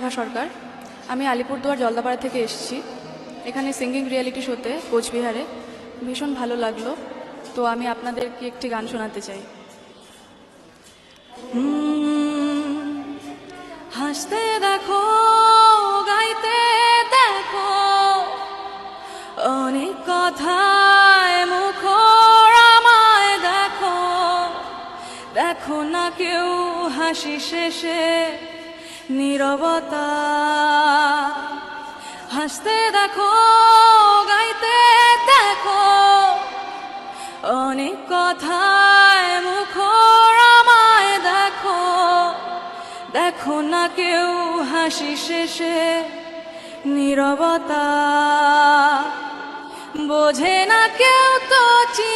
মেঘা সরকার। আমি আলিপুরদুয়ার জলদাপাড়া থেকে এসেছি। এখানে সিঙ্গিং রিয়েলিটি শোতে কোচবিহারে ভীষণ ভালো লাগল। তো আমি আপনাদেরকে একটি গান শোনাতে চাই। হাসতে দেখো, গাইতে দেখো। অনেক কথায় মুখর আমায় দেখো। দেখো না কেউ হাসি শেষে। নীরবতা। হাসতে দেখো, গাইতে দেখো, অনেক কথায় মুখর আমায় দেখো। দেখো না কেউ হাসি শেষে নীরবতা। বোঝে না কেউ তো চিনল